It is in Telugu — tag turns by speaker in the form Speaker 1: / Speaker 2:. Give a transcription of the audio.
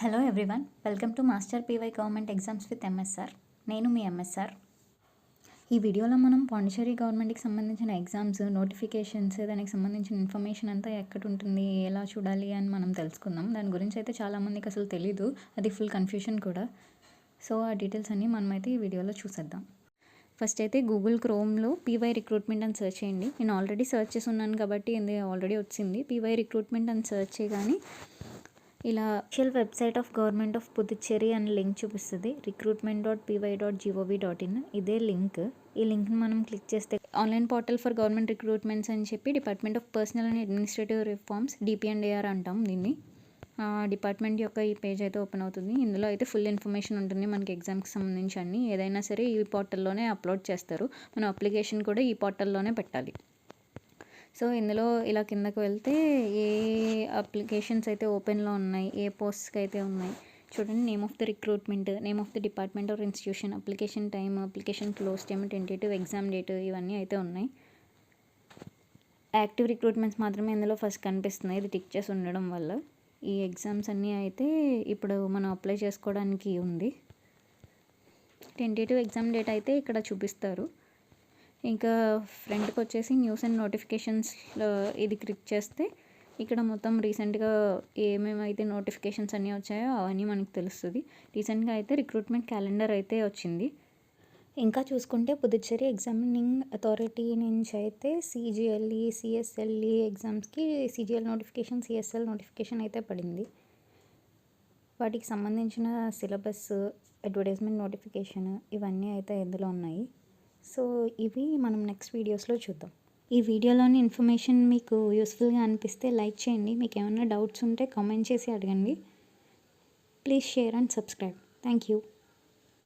Speaker 1: Hello everyone welcome to master PY government exams with MSR నేను మీ ఎంఎస్ఆర్ ఈ వీడియోలో మనం పాండిచేరి గవర్నమెంట్కి సంబంధించిన ఎగ్జామ్స్ నోటిఫికేషన్స్ దానికి సంబంధించిన ఇన్ఫర్మేషన్ అంతా ఎక్కడ ఉంటుంది ఎలా చూడాలి అని మనం తెలుసుకుందాం. దాని గురించి అయితే చాలామందికి అసలు తెలీదు అది ఫుల్ కన్ఫ్యూషన్ కూడా. సో ఆ డీటెయిల్స్ అన్నీ మనమైతే ఈ వీడియోలో చూసేద్దాం. ఫస్ట్ అయితే గూగుల్ క్రోమ్లో పీవై రిక్రూట్మెంట్ అని సెర్చ్ చేయండి. నేను ఆల్రెడీ సెర్చ్ చేసి ఉన్నాను కాబట్టి ఇది ఆల్రెడీ వచ్చింది. పీవై రిక్రూట్మెంట్ అని సెర్చ్ చేయగానే ఇలా official website of government of Puducherry అని లింక్ చూపిస్తుంది. Recruitment dot PY dot GOV dot in ఇదే లింక్ ఈ లింక్ని మనం క్లిక్ చేస్తే online portal for government recruitments అని చెప్పి department of personnel and administrative reforms D P and A R అంటాం దీన్ని. డిపార్ట్మెంట్ యొక్క ఈ పేజ్ అయితే ఓపెన్ అవుతుంది. ఇందులో అయితే ఫుల్ ఇన్ఫర్మేషన్ ఉంటుంది మనకి ఎగ్జామ్కి సంబంధించి అన్ని. ఏదైనా సరే ఈ పోర్టల్లోనే అప్లోడ్ చేస్తారు. మనం అప్లికేషన్ కూడా ఈ పోర్టల్లోనే పెట్టాలి. సో ఇందులో ఇలా కిందకు వెళ్తే ఏ అప్లికేషన్స్ అయితే ఓపెన్లో ఉన్నాయి ఏ పోస్ట్స్కి అయితే ఉన్నాయి చూడండి name of the recruitment name of the department or institution application time application close time tentative exam date ఇవన్నీ అయితే ఉన్నాయి. యాక్టివ్ రిక్రూట్మెంట్స్ మాత్రమే ఇందులో ఫస్ట్ కనిపిస్తున్నాయి. ఇది టిక్ చేసి ఉండడం వల్ల ఈ ఎగ్జామ్స్ అన్నీ అయితే ఇప్పుడు మనం అప్లై చేసుకోవడానికి ఉంది. టెంటేటివ్ ఎగ్జామ్ డేట్ అయితే ఇక్కడ చూపిస్తారు. ఇంకా ఫ్రంట్కి వచ్చేసి న్యూస్ అండ్ నోటిఫికేషన్స్లో ఇది క్లిక్ చేస్తే ఇక్కడ మొత్తం రీసెంట్గా ఏమేమి అయితే నోటిఫికేషన్స్ అన్నీ వచ్చాయో అవన్నీ మనకు తెలుస్తుంది. రీసెంట్గా అయితే రిక్రూట్మెంట్ క్యాలెండర్ అయితే వచ్చింది. ఇంకా చూసుకుంటే పుదుచ్చేరి ఎగ్జామినింగ్ అథారిటీ నుంచి అయితే సిజిఎల్ఈ సిఎస్ఎల్ఈ ఎగ్జామ్స్కి సిజిఎల్ నోటిఫికేషన్ సిఎస్ఎల్ నోటిఫికేషన్ అయితే పడింది. వాటికి సంబంధించిన సిలబస్ అడ్వర్టైజ్మెంట్ నోటిఫికేషన్ ఇవన్నీ అయితే ఇందులో ఉన్నాయి. సో ఇవి మనం నెక్స్ట్ వీడియోస్లో చూద్దాం. ఈ వీడియోలోని ఇన్ఫర్మేషన్ మీకు యూస్ఫుల్గా అనిపిస్తే లైక్ చేయండి. మీకు ఏమైనా డౌట్స్ ఉంటే కామెంట్ చేసి అడగండి. Please share and subscribe. Thank you.